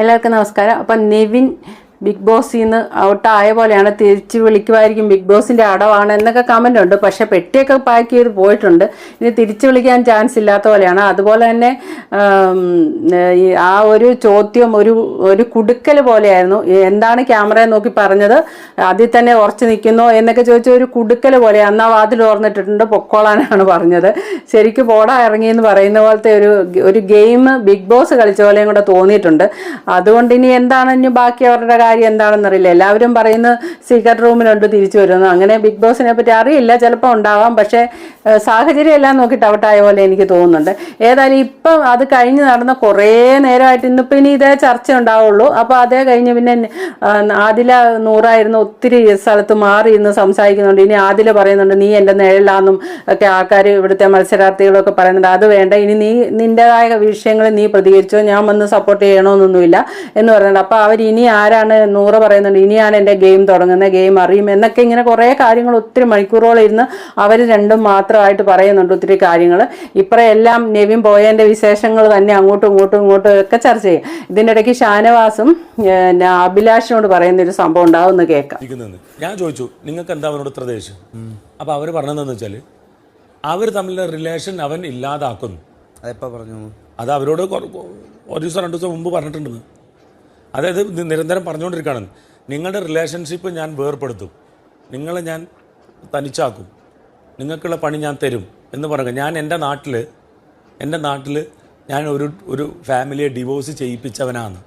എല്ലാവർക്കും നമസ്കാരം. അപ്പം നിവിൻ ബിഗ് ബോസിൽ നിന്ന് ഔട്ടായ പോലെയാണ്. തിരിച്ച് വിളിക്കുമായിരിക്കും ബിഗ് ബോസിന്റെ അടവാണ് എന്നൊക്കെ കമന്റ് ഉണ്ട്. പക്ഷേ പെട്ടിയൊക്കെ പാക്ക് ചെയ്ത് പോയിട്ടുണ്ട്. ഇനി തിരിച്ച് വിളിക്കാൻ ചാൻസ് ഇല്ലാത്ത പോലെയാണ്. അതുപോലെ തന്നെ ആ ഒരു ചോദ്യം ഒരു ഒരു കുടുക്കൽ പോലെയായിരുന്നു. എന്താണ് ക്യാമറയെ നോക്കി പറഞ്ഞത്? അതിൽ തന്നെ ഉറച്ചു നിൽക്കുന്നു എന്നൊക്കെ ചോദിച്ച ഒരു കുടുക്കൽ പോലെ അന്ന് ആ വാതിൽ ഓർന്നിട്ടിട്ടുണ്ട് പൊക്കോളാനാണ് പറഞ്ഞത്. ശരിക്കും പോടാ ഇറങ്ങി എന്ന് പറയുന്ന പോലത്തെ ഒരു ഒരു ഗെയിം ബിഗ് ബോസ് കളിച്ച പോലെയും കൂടെ തോന്നിയിട്ടുണ്ട്. അതുകൊണ്ട് ഇനി എന്താണ് ഇനി ബാക്കി അവരുടെ കാര്യം എന്താണെന്നറിയില്ല എല്ലാവരും പറയുന്നത് സീക്രട്ട് റൂമിലുണ്ട് തിരിച്ചു വരുന്നു. അങ്ങനെ ബിഗ് ബോസിനെ പറ്റി അറിയില്ല. ചിലപ്പോൾ ഉണ്ടാവാം. പക്ഷേ സാഹചര്യം എല്ലാം നോക്കിയിട്ട് ഔട്ടായ പോലെ എനിക്ക് തോന്നുന്നുണ്ട്. ഏതായാലും ഇപ്പം അത് കഴിഞ്ഞ് നടന്ന കുറേ നേരമായിട്ട് ഇന്നിപ്പോൾ ഇനി ഇതേ ചർച്ച ഉണ്ടാവുള്ളൂ. അപ്പോൾ അതേ കഴിഞ്ഞ് പിന്നെ ആദില നൂറായിരുന്നു ഒത്തിരി സ്ഥലത്ത് മാറി ഇന്ന് സംസാരിക്കുന്നുണ്ട്. ഇനി ആദില പറയുന്നുണ്ട് നീ എന്റെ നിഴലാന്നും ഒക്കെ ആൾക്കാർ ഇവിടുത്തെ മത്സരാർത്ഥികളൊക്കെ പറയുന്നുണ്ട് അത് വേണ്ട. ഇനി നീ നിന്റെതായ വിഷയങ്ങൾ നീ പ്രതികരിച്ചോ. ഞാൻ വന്ന് സപ്പോർട്ട് ചെയ്യണമെന്നൊന്നുമില്ല എന്ന് പറയുന്നുണ്ട്. അപ്പോൾ അവർ ഇനി ആരാണ് നൂറ് പറയുന്നുണ്ട് ഇനിയാണ് എന്റെ ഗെയിം തുടങ്ങുന്നത് ഗെയിം അറിയും എന്നൊക്കെ ഇങ്ങനെ കുറേ കാര്യങ്ങൾ ഒത്തിരി മണിക്കൂറോളം ഇരുന്ന് അവർ രണ്ടും മാത്രമായിട്ട് പറയുന്നുണ്ട് ഒത്തിരി കാര്യങ്ങൾ ഇപ്പറെല്ലാം നെവിൻ പോയതിന്റെ വിശേഷങ്ങൾ തന്നെ അങ്ങോട്ടും ഇങ്ങോട്ടും ഇങ്ങോട്ടും ഒക്കെ ചർച്ച ചെയ്യും. ഇതിന്റെ ഇടയ്ക്ക് ഷാനവാസും അഭിലാഷിനോട് പറയുന്ന ഒരു സംഭവം ഉണ്ടാവുമെന്ന് കേൾക്കാം. ഞാൻ ചോദിച്ചു നിങ്ങൾക്ക് എന്താ അവനോട് ഇത്ര ദേഷ്യം? അപ്പോൾ അവർ പറഞ്ഞതെന്ന് വെച്ചാൽ അവർ തമ്മിലുള്ള റിലേഷൻ അവൻ ഇല്ലാതാക്കുന്നു. അതെപ്പോൾ പറഞ്ഞു? അത് അവരോട് ഒരു ദിവസം രണ്ടു ദിവസം മുമ്പ് പറഞ്ഞിട്ടുണ്ടെന്ന്. അതായത് നിരന്തരം പറഞ്ഞുകൊണ്ടിരിക്കുകയാണ്. നിങ്ങളുടെ റിലേഷൻഷിപ്പ് ഞാൻ വേർപ്പെടുത്തും. നിങ്ങളെ ഞാൻ തനിച്ചാക്കും. നിങ്ങൾക്കുള്ള പണി ഞാൻ തരും എന്ന് പറയുക. ഞാൻ എന്റെ നാട്ടിൽ എന്റെ നാട്ടിൽ ഞാൻ ഒരു ഒരു ഫാമിലിയെ ഡിവോഴ്സ് ചെയ്യിപ്പിച്ചവനാണ്.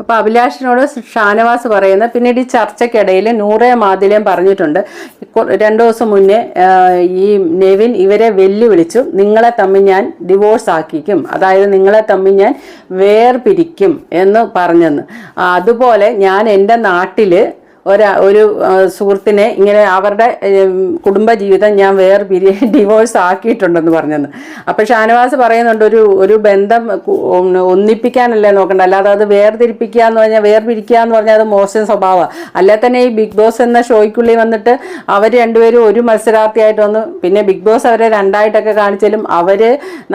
അപ്പോൾ അഭിലാഷിനോട് ഷാനവാസ് പറയുന്ന പിന്നീട് ഈ ചർച്ചയ്ക്കിടയിൽ നൂറെ മാതിലേം പറഞ്ഞിട്ടുണ്ട്. രണ്ടു ദിവസം മുന്നേ ഈ നെവിൻ ഇവരെ വെല്ലുവിളിച്ചു. നിങ്ങളെ തമ്മിൽ ഞാൻ ഡിവോഴ്സ് ആക്കിക്കും. അതായത് നിങ്ങളെ തമ്മിൽ ഞാൻ വേർപിരിക്കും എന്ന് പറഞ്ഞെന്ന്. അതുപോലെ ഞാൻ എന്റെ നാട്ടിൽ ഒരു ഒരു സുഹൃത്തിനെ ഇങ്ങനെ അവരുടെ കുടുംബ കുടുംബജീവിതം ഞാൻ വേറെ പിരി ഡിവോഴ്സ് ആക്കിയിട്ടുണ്ടെന്ന് പറഞ്ഞെന്ന്. അപ്പോൾ ഷാനവാസ് പറയുന്നുണ്ട് ഒരു ഒരു ബന്ധം ഒന്നിപ്പിക്കാനല്ലേ നോക്കണ്ട. അല്ലാതെ അത് വേർതിരിപ്പിക്കുക എന്ന് പറഞ്ഞാൽ വേർപിരിക്കുക എന്ന് പറഞ്ഞാൽ അത് മോശം സ്വഭാവമാണ് അല്ലെ തന്നെ ഈ ബിഗ് ബോസ് എന്ന ഷോയ്ക്കുള്ളിൽ വന്നിട്ട് അവർ രണ്ടുപേരും ഒരു മത്സരാർത്ഥിയായിട്ട് വന്നു പിന്നെ ബിഗ് ബോസ് അവരെ രണ്ടായിട്ടൊക്കെ കാണിച്ചാലും അവർ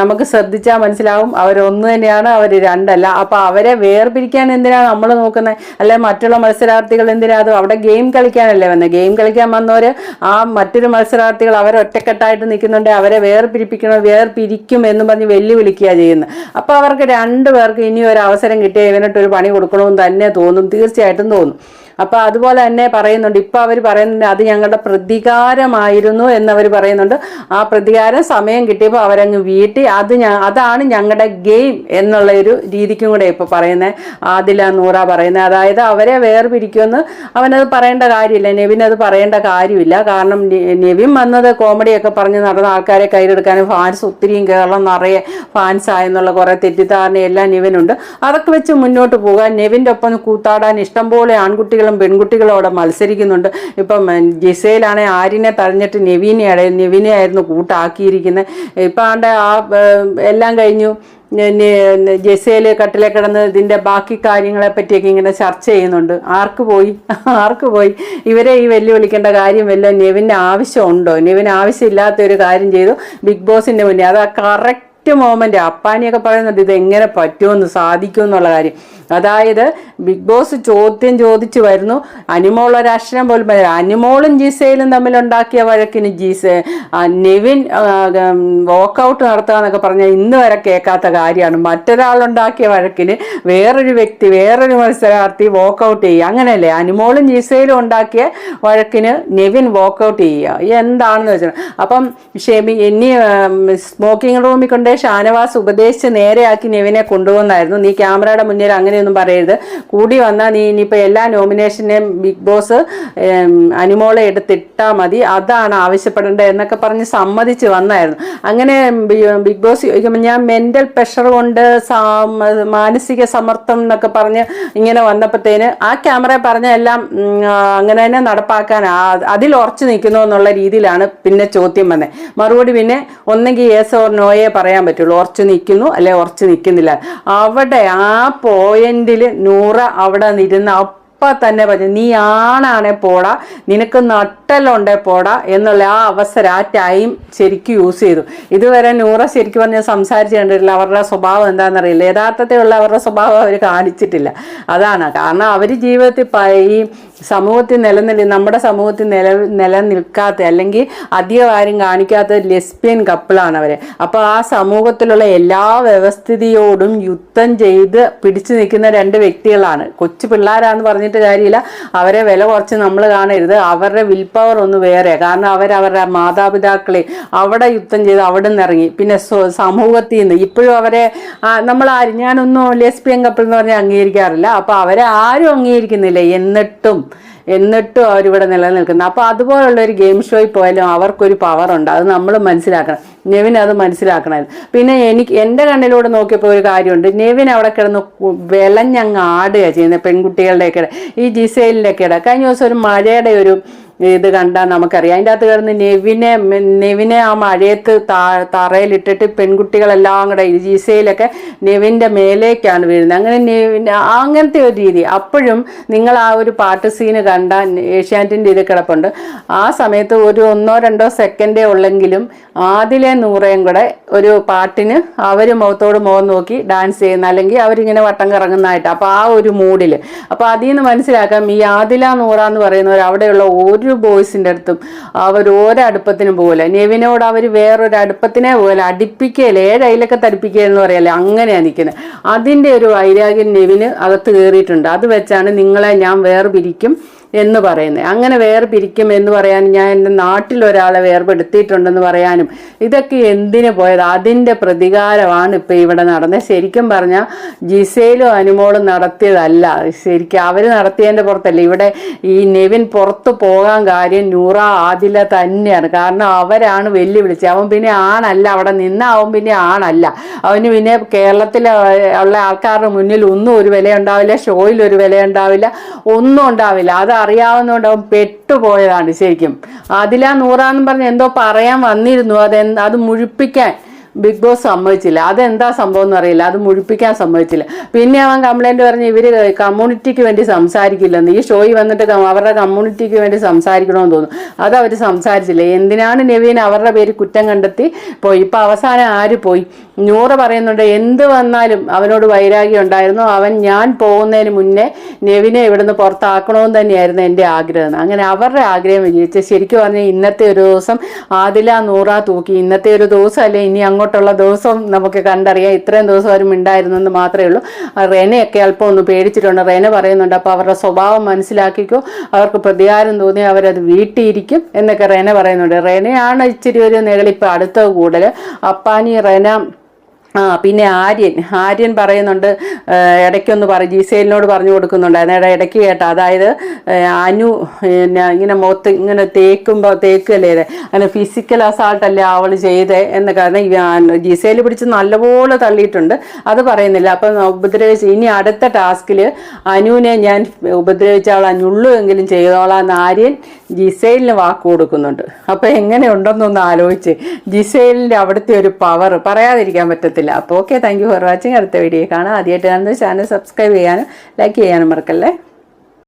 നമുക്ക് ശ്രദ്ധിച്ചാൽ മനസ്സിലാവും. അവരൊന്ന് തന്നെയാണ് അവർ രണ്ടല്ല. അപ്പോൾ അവരെ വേർപിരിക്കാൻ എന്തിനാണ് നമ്മൾ നോക്കുന്നത് അല്ലെ മറ്റുള്ള മത്സരാർത്ഥികൾ എന്തിനാ അവിടെ ഗെയിം കളിക്കാനല്ലേ വന്നത് ഗെയിം കളിക്കാൻ വന്നവർ ആ മറ്റൊരു മത്സരാർത്ഥികൾ അവർ ഒറ്റക്കെട്ടായിട്ട് നിൽക്കുന്നുണ്ട് അവരെ വേർപിരിപ്പിക്കണം വേർപിരിക്കും എന്ന് പറഞ്ഞ് വെല്ലുവിളിക്കുക ചെയ്യുന്നത് അപ്പോൾ അവർക്ക് രണ്ടു പേർക്ക് ഇനി ഒരു അവസരം കിട്ടിയ ഇവനിട്ടൊരു പണി കൊടുക്കണമെന്ന് തന്നെ തോന്നും. തീർച്ചയായിട്ടും തോന്നും. അപ്പോൾ അതുപോലെ തന്നെ പറയുന്നുണ്ട്. ഇപ്പോൾ അവർ പറയുന്നുണ്ട് അത് ഞങ്ങളുടെ പ്രതികാരമായിരുന്നു എന്നവർ പറയുന്നുണ്ട്. ആ പ്രതികാരം സമയം കിട്ടിയപ്പോൾ അവരങ്ങ് വീട്ടി. അത് അതാണ് ഞങ്ങളുടെ ഗെയിം എന്നുള്ള ഒരു രീതിക്കും കൂടെ ഇപ്പോൾ പറയുന്നത് ആദില നൂറ പറയുന്നത് അതായത് അവരെ വേർപിരിക്കുമെന്ന് അവനത് പറയേണ്ട കാര്യമില്ല. നെവിൻ അത് പറയേണ്ട കാര്യമില്ല. കാരണം നെവിൻ വന്നത് കോമഡിയൊക്കെ പറഞ്ഞ് നടന്ന ആൾക്കാരെ കയ്യിലെടുക്കാനും ഫാൻസ് ഒത്തിരിയും കേരളം നിറയെ ഫാൻസ് ആയെന്നുള്ള കുറേ തെറ്റിദ്ധാരണയെല്ലാം നെവിനുണ്ട്. അതൊക്കെ വെച്ച് മുന്നോട്ട് പോകാൻ നെവിന്റെ ഒപ്പം കൂത്താടാൻ ഇഷ്ടംപോലെ ആൺകുട്ടികളും പെൺകുട്ടികളും അവിടെ മത്സരിക്കുന്നുണ്ട്. ഇപ്പം ജിസയിലാണെങ്കിൽ ആര്യനെ തഴഞ്ഞിട്ട് നെവീനെ ഇടയിൽ നെവിനെ ആയിരുന്നു കൂട്ടാക്കിയിരിക്കുന്നത്. ഇപ്പം ആണ്ട് ആ എല്ലാം കഴിഞ്ഞു. ജെസയിൽ കട്ടിലെ കിടന്ന് ഇതിന്റെ ബാക്കി കാര്യങ്ങളെ പറ്റിയൊക്കെ ഇങ്ങനെ ചർച്ച ചെയ്യുന്നുണ്ട്. ആർക്ക് പോയി? ആർക്ക് പോയി? ഇവരെ ഈ വെല്ലുവിളിക്കേണ്ട കാര്യം വല്ല നെവിന്റെ ആവശ്യമുണ്ടോ? നെവിന് ആവശ്യമില്ലാത്ത ഒരു കാര്യം ചെയ്തു. ബിഗ് ബോസിന്റെ മുന്നേ അത് ആ കറക്റ്റ് മോമെന്റ് അപ്പാനിയൊക്കെ പറയുന്നുണ്ട് ഇത് എങ്ങനെ പറ്റുമെന്ന് സാധിക്കും എന്നുള്ള കാര്യം. അതായത് ബിഗ് ബോസ് ചോദ്യം ചോദിച്ചു വരുന്നു. അനിമോൾ ഒരക്ഷരം പോലും അനിമോളും ജിസയിലും തമ്മിലുണ്ടാക്കിയ വഴക്കിന് ജീസ നെവിൻ വോക്കൗട്ട് നടത്തുക എന്നൊക്കെ പറഞ്ഞാൽ ഇന്ന് വരെ കേൾക്കാത്ത കാര്യമാണ്. മറ്റൊരാളുണ്ടാക്കിയ വഴക്കിന് വേറൊരു വ്യക്തി വേറൊരു മത്സരാർത്ഥി വോക്കൗട്ട് ചെയ്യുക. അങ്ങനെയല്ലേ? അനിമോളും ജിസയിലും ഉണ്ടാക്കിയ വഴക്കിന് നെവിൻ വോക്കൗട്ട് ചെയ്യുക. എന്താണെന്ന് വെച്ചാൽ അപ്പം ഷെമി ഇനി സ്മോക്കിംഗ് റൂമിൽ കൊണ്ട് ഷാനവാസ് ഉപദേശിച്ച് നേരെയാക്കി നെവിനെ കൊണ്ടുവന്നായിരുന്നു. നീ ക്യാമറയുടെ മുന്നിൽ അങ്ങനെയൊന്നും പറയരുത്. കൂടി വന്നാൽ നീ ഇനിയിപ്പോൾ എല്ലാ നോമിനേഷനെയും ബിഗ് ബോസ് അനിമോളെ എടുത്തിട്ടാൽ മതി. അതാണ് ആവശ്യപ്പെടേണ്ടത് എന്നൊക്കെ പറഞ്ഞ് സമ്മതിച്ച് വന്നായിരുന്നു. അങ്ങനെ ബിഗ് ബോസ് ചോദിക്കുമ്പോൾ ഞാൻ മെന്റൽ പ്രഷർ കൊണ്ട് മാനസിക സമ്മർദ്ദം എന്നൊക്കെ പറഞ്ഞ് ഇങ്ങനെ വന്നപ്പോഴത്തേന് ആ ക്യാമറ പറഞ്ഞ എല്ലാം അങ്ങനെ തന്നെ നടപ്പാക്കാൻ അതിൽ ഉറച്ചു നിൽക്കുന്നു എന്നുള്ള രീതിയിലാണ് പിന്നെ ചോദ്യം വന്നത് മറുപടി പിന്നെ ഒന്നെങ്കിൽ യേസ് ഓർ നോയെ പറയാൻ പറ്റുള്ളൂ. ഉറച്ചു നിൽക്കുന്നു അല്ലെ ഉറച്ചു നിൽക്കുന്നില്ല. അവിടെ ആ പോയിന്റിൽ നൂറ അവിടെ നിരുന്ന അപ്പം തന്നെ പറഞ്ഞു നീ ആണാണെ പോടാ നിനക്ക് നട്ടലുണ്ടേ പോടാ എന്നുള്ള ആ അവസരം ആ ടൈം ശരിക്കും യൂസ് ചെയ്തു. ഇതുവരെ നൂറ ശരിക്കും പറഞ്ഞാൽ സംസാരിച്ച് കണ്ടിട്ടില്ല. അവരുടെ സ്വഭാവം എന്താണെന്നറിയില്ല യഥാർത്ഥത്തിലുള്ള അവരുടെ സ്വഭാവം അവർ കാണിച്ചിട്ടില്ല. അതാണ്. കാരണം അവർ ജീവിതത്തിൽ ഈ സമൂഹത്തിൽ നിലനിൽ നമ്മുടെ സമൂഹത്തിൽ നില നിലനിൽക്കാത്ത അല്ലെങ്കിൽ അധികം ആരും കാണിക്കാത്ത ലെസ്ബിയൻ കപ്പിളാണ് അവർ അപ്പോൾ ആ സമൂഹത്തിലുള്ള എല്ലാ വ്യവസ്ഥിതിയോടും യുദ്ധം ചെയ്ത് പിടിച്ചു നിൽക്കുന്ന രണ്ട് വ്യക്തികളാണ്. കൊച്ചു പിള്ളേരാന്ന് പറഞ്ഞിട്ട് കാര്യമില്ല. അവരെ വില കുറച്ച് നമ്മൾ കാണരുത്. അവരുടെ വിൽ പവർ ഒന്ന് വേറെ. കാരണം അവരവരുടെ മാതാപിതാക്കളെ അവിടെ യുദ്ധം ചെയ്ത് അവിടെ നിന്ന് ഇറങ്ങി. പിന്നെ സമൂഹത്തിൽ നിന്ന് ഇപ്പോഴും അവരെ നമ്മൾ ആരും ഞാനൊന്നും ലെസ്ബിയൻ കപ്പിൾ എന്ന് പറഞ്ഞാൽ അംഗീകരിക്കാറില്ല. അപ്പോൾ അവരെ ആരും അംഗീകരിക്കുന്നില്ല. എന്നിട്ടും എന്നിട്ടും അവരിവിടെ നിലനിൽക്കുന്നത്. അപ്പോൾ അതുപോലുള്ള ഒരു ഗെയിം ഷോയിൽ പോയാലും അവർക്കൊരു പവറുണ്ട് അത് നമ്മൾ മനസ്സിലാക്കണം. നെവിൻ അത് മനസ്സിലാക്കണമായിരുന്നു. പിന്നെ എനിക്ക് എന്റെ കണ്ണിലൂടെ നോക്കിയപ്പോൾ ഒരു കാര്യമുണ്ട്. നെവിൻ അവിടെ കിടന്ന് വിളഞ്ഞങ്ങ് ആടുക ചെയ്യുന്നത് പെൺകുട്ടികളുടെയൊക്കെ. ഈ ജിസൈലിന്റെയൊക്കെ കഴിഞ്ഞ ദിവസം ഒരു മഴയുടെ ഒരു ഇത് കണ്ടാൽ നമുക്കറിയാം. അതിന്റെ അകത്ത് കിടന്ന് നെവിനെ നെവിനെ ആ മഴയത്ത് തറയിലിട്ടിട്ട് പെൺകുട്ടികളെല്ലാം കൂടെ ജിസയിലൊക്കെ നെവിന്റെ മേലേക്കാണ് വീഴുന്നത്. അങ്ങനെ നെവിൻ അങ്ങനത്തെ ഒരു രീതി. അപ്പോഴും നിങ്ങൾ ആ ഒരു പാട്ട് സീന് കണ്ട ഏഷ്യാനെറ്റിന്റെ ഇത് കിടപ്പുണ്ട്. ആ സമയത്ത് ഒരു ഒന്നോ രണ്ടോ സെക്കൻഡേ ഉള്ളെങ്കിലും ആദിലെ നൂറേയും കൂടെ ഒരു പാട്ടിന് അവർ മുഖത്തോട് മുഖം നോക്കി ഡാൻസ് ചെയ്യുന്ന അല്ലെങ്കിൽ അവരിങ്ങനെ വട്ടം കറങ്ങുന്നതായിട്ട്. അപ്പോൾ ആ ഒരു മൂഡിൽ അപ്പോൾ അതിൽ നിന്ന് മനസ്സിലാക്കാം ഈ ആദില നൂറ എന്ന് പറയുന്നവർ അവിടെയുള്ള ഒരു ബോയ്സിന്റെ അടുത്തും അവർ ഒരടുപ്പത്തിനും പോലെ നെവിനോട് അവർ വേറൊരു അടുപ്പത്തിനെ പോലെ അടുപ്പിക്കുകയില്ല ഏഴയിലൊക്കെ തടിപ്പിക്കുക എന്ന് പറയല്ലേ അങ്ങനെയാണ് നിൽക്കുന്നത് അതിന്റെ ഒരു വൈരാഗ്യം നെവിന് അകത്ത് കയറിയിട്ടുണ്ട് അത് വെച്ചാണ് നിങ്ങളെ ഞാൻ വേർപിരിക്കും. എന്ന് പറയുന്നത്. അങ്ങനെ വേർപിരിക്കും എന്ന് പറയാൻ ഞാൻ എന്റെ നാട്ടിൽ ഒരാളെ വേർപെടുത്തിയിട്ടുണ്ടെന്ന് പറയാനും ഇതൊക്കെ എന്തിനു പോയത്? അതിന്റെ പ്രതികാരമാണ് ഇപ്പോൾ ഇവിടെ നടന്നത്. ശരിക്കും പറഞ്ഞാൽ ജിസയിലും അനുമോളും നടത്തിയതല്ല. ശരിക്കും അവർ നടത്തിയതിന്റെ പുറത്തല്ല. ഇവിടെ ഈ നെവിൻ പുറത്ത് പോകാൻ കാര്യം നൂറ ആദില തന്നെയാണ്. കാരണം അവരാണ് വെല്ലുവിളിച്ചത്. അവൻ പിന്നെ ആണല്ല. അവിടെ നിന്ന് അവൻ പിന്നെ ആണല്ല. അവന് പിന്നെ കേരളത്തിലെ ഉള്ള ആൾക്കാരുടെ മുന്നിൽ ഒന്നും ഒരു വില ഉണ്ടാവില്ല ഷോയിൽ ഒരു വില ഉണ്ടാവില്ല ഒന്നും ഉണ്ടാവില്ല. അത് അറിയാവുന്നതുകൊണ്ട് അവൻ പെട്ടുപോയതാണ് ശരിക്കും. അതിലാ നൂറാന്ന് പറഞ്ഞ് എന്തോ പറയാൻ വന്നിരുന്നു. അത് അത് മുഴുപ്പിക്കാൻ ബിഗ് ബോസ് സമ്മതിച്ചില്ല. അതെന്താ സംഭവം എന്ന് അറിയില്ല അത് മുഴിപ്പിക്കാൻ സമ്മതിച്ചില്ല. പിന്നെ അവൻ കംപ്ലൈന്റ് പറഞ്ഞ് ഇവർ കമ്മ്യൂണിറ്റിക്ക് വേണ്ടി സംസാരിക്കില്ലെന്ന്. ഈ ഷോയിൽ വന്നിട്ട് അവരുടെ കമ്മ്യൂണിറ്റിക്ക് വേണ്ടി സംസാരിക്കണമെന്ന് തോന്നുന്നു. അത് അവർ സംസാരിച്ചില്ല. എന്തിനാണ് നെവീൻ അവരുടെ പേര് കുറ്റം കണ്ടെത്തി പോയി? ഇപ്പൊ അവസാനം ആര് പോയി? നൂറ് പറയുന്നുണ്ട് എന്ത് വന്നാലും അവനോട് വൈരാഗ്യം ഉണ്ടായിരുന്നു. അവൻ ഞാൻ പോകുന്നതിന് മുന്നേ നെവിനെ ഇവിടുന്ന് പുറത്താക്കണമെന്ന് തന്നെയായിരുന്നു എന്റെ ആഗ്രഹം. അങ്ങനെ അവരുടെ ആഗ്രഹം വിജയിച്ച് ശരിക്കും പറഞ്ഞാൽ ഇന്നത്തെ ഒരു ദിവസം ആദില നൂറ തൂക്കി. ഇന്നത്തെ ഒരു ദിവസം അല്ലെ ഇനി അങ്ങോട്ടുള്ള ദിവസം നമുക്ക് കണ്ടറിയാം. ഇത്രയും ദിവസം അവരും ഉണ്ടായിരുന്നു എന്ന് മാത്രമേ ഉള്ളൂ. റെനയൊക്കെ അല്പം ഒന്ന് പേടിച്ചിട്ടുണ്ട്. റെന പറയുന്നുണ്ട് അപ്പോൾ അവരുടെ സ്വഭാവം മനസ്സിലാക്കിക്കോ. അവർക്ക് പ്രതികാരം തോന്നി അവരത് വീട്ടിയിരിക്കും. എന്നൊക്കെ റെന പറയുന്നുണ്ട്. റെനയാണ് ഇച്ചിരി ഒരു നെകളിപ്പോൾ അടുത്ത കൂടുതൽ അപ്പാനി റെന ആ പിന്നെ ആര്യൻ. ആര്യൻ പറയുന്നുണ്ട് ഇടയ്ക്കൊന്ന് പറ ജീസേലിനോട് പറഞ്ഞു കൊടുക്കുന്നുണ്ടായിരുന്നു. ഇടയ്ക്ക് കേട്ടോ. അതായത് അനു ഇങ്ങനെ മുഖത്ത് ഇങ്ങനെ തേക്കുമ്പോൾ തേക്കല്ലേ അങ്ങനെ ഫിസിക്കൽ അസാൾട്ടല്ലേ അവൾ ചെയ്തേ എന്ന് കാരണം ജിസേൽ പിടിച്ച് നല്ലപോലെ തള്ളിയിട്ടുണ്ട്. അത് പറയുന്നില്ല. അപ്പം ഉപദ്രവിച്ച് ഇനി അടുത്ത ടാസ്കിൽ അനുവിനെ ഞാൻ ഉപദ്രവിച്ച അവൾ ഞുള്ളു എങ്കിലും ചെയ്തോളാം എന്ന് ആര്യൻ ജിസൈലിന് വാക്ക് കൊടുക്കുന്നുണ്ട്. അപ്പോൾ എങ്ങനെയുണ്ടെന്നൊന്ന് ആലോചിച്ച് ജിസൈലിന്റെ അവിടുത്തെ ഒരു പവർ പറയാതിരിക്കാൻ പറ്റത്തില്ല. അപ്പോൾ okay thank you for watching അടുത്ത വീഡിയോ കാണാം. ആദ്യമായിട്ട് ഞാൻ ചാനൽ സബ്സ്ക്രൈബ് ചെയ്യാനും ലൈക്ക് ചെയ്യാനും മറക്കല്ലേ?